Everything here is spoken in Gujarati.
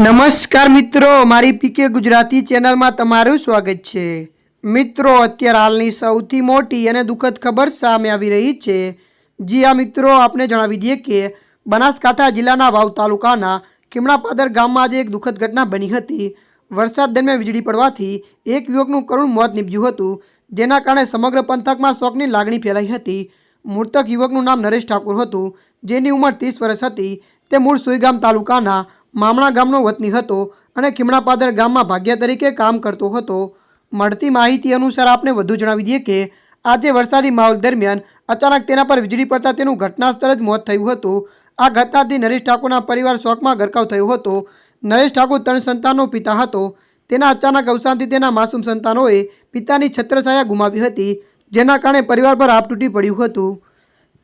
નમસ્કાર મિત્રો, મારી પીકે ગુજરાતી ચેનલમાં તમારું સ્વાગત છે. મિત્રો, અત્યારે હાલની સૌથી મોટી અને દુઃખદ ખબર સામે આવી રહી છે. જી આ મિત્રો આપણે જણાવી દઈએ કે બનાસકાંઠા જિલ્લાના વાવ તાલુકાના ખીમણાપાદર ગામમાં આજે એક દુઃખદ ઘટના બની હતી. વરસાદ દરમિયાન વીજળી પડવાથી એક યુવકનું કરુણ મોત નીપજ્યું હતું, જેના કારણે સમગ્ર પંથકમાં શોકની લાગણી ફેલાઈ હતી. મૃતક યુવકનું નામ નરેશ ઠાકુર હતું, જેની ઉંમર ત્રીસ વર્ષ હતી. તે મૂળ સુઈગામ તાલુકાના મામણા ગામનો વતની હતો અને કિમણાપાદર ગામમાં ભાગ્યા તરીકે કામ કરતો હતો. મળતી માહિતી અનુસાર આપને વધુ જણાવી દઈએ કે, આજે વરસાદી માહોલ દરમિયાન અચાનક તેના પર વીજળી પડતા તેનું ઘટના સ્થળે જ મોત થયું હતું. આ ઘટનાથી નરેશ ઠાકોરના પરિવાર શોકમાં ગરકાવ થયો હતો. નરેશ ઠાકોર ત્રણ સંતાનનો પિતા હતો. તેના અચાનક અવસાનથી તેના માસૂમ સંતાનોએ પિતાની છત્રછાયા ગુમાવી હતી, જેના કારણે પરિવાર પર આપ તૂટી પડ્યું હતું.